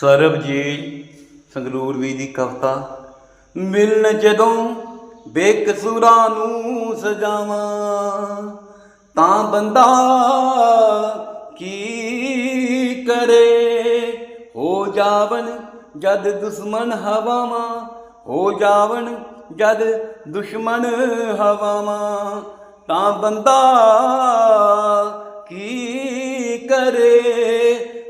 ਸਰਬਜੀਤ ਸੰਗਰੂਰ ਵੀ ਦੀ ਕਵਿਤਾ, ਮਿਲਣ ਜਦੋਂ ਬੇਕਸੂਰਾਂ ਨੂੰ ਸਜਾਵਾਂ, ਤਾਂ ਬੰਦਾ ਕੀ ਕਰੇ? ਹੋ ਜਾਵਨ ਜਦ ਦੁਸ਼ਮਣ ਹਵਾਵਾਂ, ਹੋ ਜਾਵਨ ਜਦ ਦੁਸ਼ਮਣ ਹਵਾਵਾਂ, ਤਾਂ ਬੰਦਾ ਕੀ ਕਰੇ?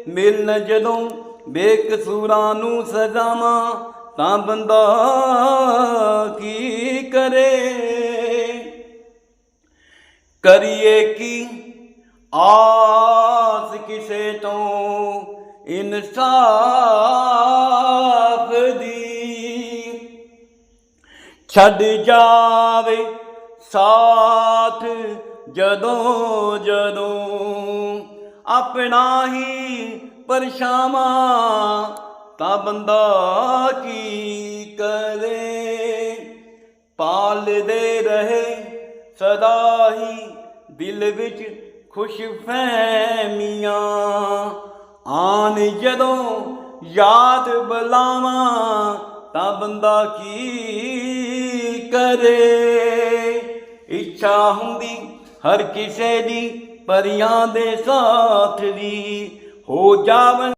ਮਿਲਣ ਜਦੋਂ ਬੇਕਸੂਰਾਂ ਨੂੰ ਸਜ਼ਾਵਾਂ, ਤਾਂ ਬੰਦਾ ਕੀ ਕਰੇ? ਕਰੀਏ ਕੀ? ਆਸ ਕਿਸੇ ਤੋਂ ਇਨਸਾਫ ਦੀ। ਛੱਡ ਜਾਵੇ ਸਾਥ ਜਦੋਂ ਜਦੋਂ ਆਪਣਾ ਹੀ ਪਰਛਾਵਾਂ, ਤਾਂ ਬੰਦਾ ਕੀ ਕਰੇ? ਪਾਲਦੇ ਰਹੇ ਸਦਾ ਹੀ ਦਿਲ ਵਿੱਚ ਖੁਸ਼ ਫਹਿਮੀਆਂ ਆਨ ਜਦੋਂ ਯਾਦ ਬਲਾਵਾਂ, ਤਾਂ ਬੰਦਾ ਕੀ ਕਰੇ? ਇੱਛਾ ਹੁੰਦੀ ਹਰ ਕਿਸੇ ਦੀ ਪਰੀਆਂ ਦੇ ਸਾਥ ਦੀ ਹੋ ਜਾਵਨ